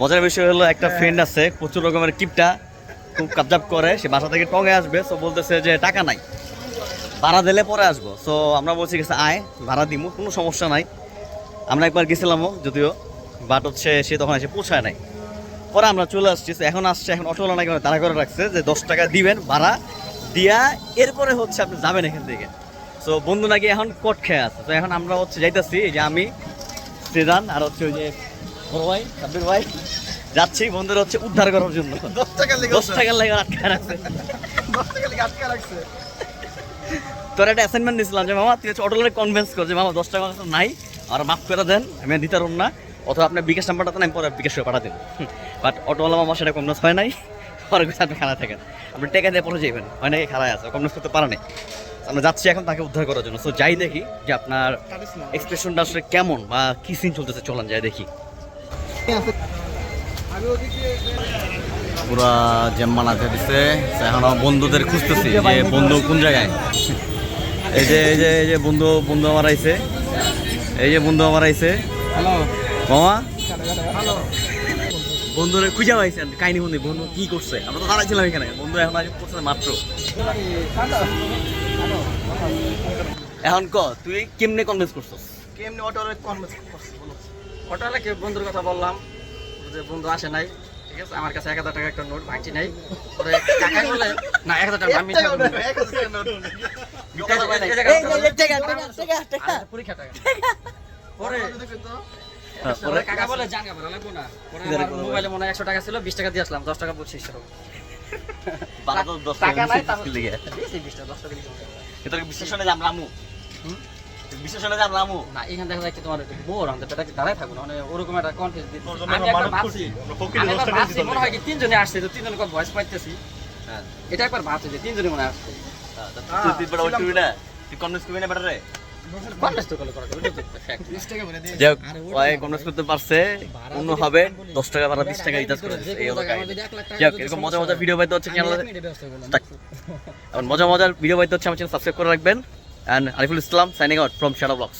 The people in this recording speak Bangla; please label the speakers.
Speaker 1: মজার বিষয় হলো একটা ফ্রেন্ড আছে প্রচুর রকমের কিপটা খুব কাবজাব করে সে বাসা থেকে টঙে আসবে সো বলতেছে যে টাকা নাই। ভাড়া দিলে পরে আসব। সো আমরা বলছি গেছে আয় ভাড়া দিমু কোনো সমস্যা নাই। আমরা একবার গেছিলামও যদিও বাট হচ্ছে সে তখন এসে পৌঁছায় নাই। পরে আমরা চলে আসছি এখন আসছে এখন অটোওয়ালা নাকি তারা করে রাখছে যে দশ টাকা দিবেন ভাড়া দিয়া এরপরে হচ্ছে আপনি যাবেন এখান থেকে। সো বন্ধু নাকি এখন কট খেয়ে আছে। তো এখন আমরা হচ্ছে যাইতেছি যে আমি শ্রীদান আর হচ্ছে ওই যে বড় ভাই সাব্বির ভাই। যাচ্ছি বন্ধুরা হচ্ছে উদ্ধার করার জন্য।
Speaker 2: দশ টাকা লেগে
Speaker 1: দশ টাকার লাগে আটকা রাখছে।
Speaker 2: দশ টাকা লেগে আটকা রাখছে।
Speaker 1: তোর একটা অ্যাসাইনমেন্ট দিয়েছিলাম যে মামা তুই হচ্ছে অটোলারে কনভিন্স কর যে মামা দশ টাকা নাই আর মাফ করে দেন আমি দিতে পারুন না। অথবা আপনার বিকাশ নাম্বারটা তো আমি পরে বিকাশ করে পাঠা দিন বাট অটোওয়ালা মামা সেটা কনভিন্স হয় নাই। পরে কিছু আপনি খানা থাকেন। আপনি টেকা দিয়ে পরে যাইবেন। হয় নাকি খারায় আছে কনভিন্স করতে পারে নাই। আমরা যাচ্ছি এখন তাকে উদ্ধার করার জন্য। সো যাই দেখি যে আপনার এক্সপ্রেশনটা আসলে কেমন বা কি সিন চলতেছে চলেন যাই দেখি। পুরা জেম্মান আছে দিছে এখন বন্ধুদের খুঁজতেছি যে বন্ধু কোন জায়গায়। এই যে এই যে এই যে বন্ধু বন্ধু আমার আইছে। এই যে বন্ধু আমার আইছে।
Speaker 2: হ্যালো
Speaker 1: মামা?
Speaker 2: হ্যালো
Speaker 1: বন্ধুরে খুঁজে পাইছেন কাহিনী বন্ধু বন্ধু কি করছে? আমরা তো দাঁড়াইছিলাম এখানে বন্ধু এখন আগে করছে মাত্র। এখন ক তুই কেমনে কনভিন্স করছস?
Speaker 2: কেমনি অটোরে কনভিন্স করছি
Speaker 3: হোটেলে বন্ধুর কথা বললাম যে বন্ধু আসে নাই ঠিক আছে? আমার কাছে এক হাজার টাকা একটা নোট ভাঙছি নাই। পরে কাকাই বলে না এক হাজার টাকা আমি বলি।
Speaker 2: এক হাজার নোট।
Speaker 3: মিথ্যা কথা বলি। এই জায়গায় আর পরীক্ষা টাকা। পরে পরে কাকা বলে জান কাপড় লাগবো না। পরে মোবাইলে মনে হয় একশো টাকা ছিল বিশ টাকা দিয়ে আসলাম দশ টাকা টাকা নাই দশ টাকা
Speaker 1: আমরা আমু।
Speaker 3: হুম?
Speaker 1: বিশ্বাসনে যে
Speaker 3: না এখানে দেখা যাচ্ছে তোমার বোর আমাদের পেটে দাঁড়ায় থাকব না মানে ওরকম একটা কনফিউজ
Speaker 2: তোর
Speaker 3: আমি একবার ভাবছি
Speaker 2: খুশি। আমরা ফকির
Speaker 3: আমি একবার ভাবছি মনে হয় কি তিনজনে আসছে তো তিনজনে কত ভয়েস পাইতেছি।
Speaker 1: হ্যাঁ।
Speaker 3: এটা একবার ভাবছি যে তিনজনে মনে আসছে।
Speaker 1: তুই তুই বড় উঠবি না? তুই কনভিন্স করবি না বেটারে?
Speaker 3: কনফিউজ তো করলে করা যাবে, ওটা তো fact।
Speaker 2: বিশ টাকা ভরে দিয়ে।
Speaker 1: যাই হোক ওই কনভিন্স করতে পারছে অন্য হবে দশ টাকা ভাড়া বিশ টাকা রিচার্জ করে এরকম মজা মজা ভিডিও পাইতে হচ্ছে মজা মজার ভিডিও পাইতে হচ্ছে আমার চ্যানেল সাবস্ক্রাইব করে রাখবেন। and Ariful Islam signing out from shadow blogs